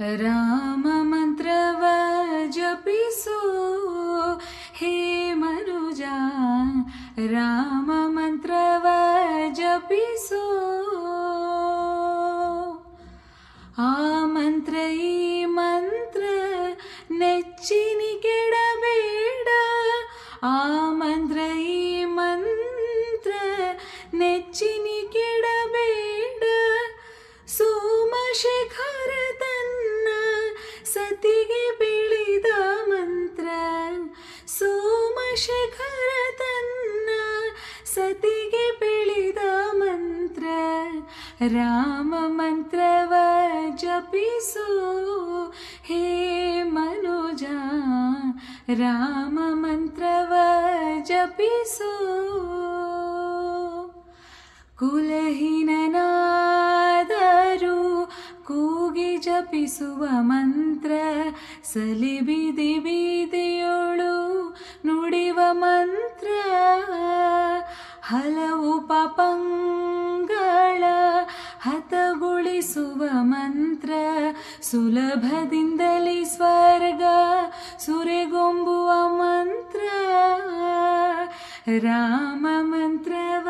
राम मन्त्र हे मनुजा राममन्त्र वज पि सो आमन्त्रयी मन्त्र नेच्चिनि केडबेड। आमन्त्रयी मन्त्र नेच्चिनि केडबेड। सोमशेखर ಸತಿಗೆ ಬೆಳೆದ ಮಂತ್ರ ಸೋಮಶೇಖರ ತನ್ನ ಸತಿಗೆ ಬೆಳೆದ ಮಂತ್ರ ರಾಮ ಮಂತ್ರವ ಜಪಿಸೋ ಹೇ ಮನುಜ ರಾಮ ಮಂತ್ರವ ಜಪಿಸೋ ಕುಲಹೀನನಾದರೂ ಜಪಿಸುವ ಮಂತ್ರ ಸಲಿಬಿದಿ ಬೀದಿಯೋಳು ನುಡಿವ ಮಂತ್ರ, ಹಲವು ಪಪಂಗಳ ಹತಗೊಳಿಸುವ ಮಂತ್ರ, ಸುಲಭದಿಂದಲೇ ಸ್ವರ್ಗ ಸುರೆಗೊಂಬುವ ಮಂತ್ರ, ರಾಮ ಮಂತ್ರವ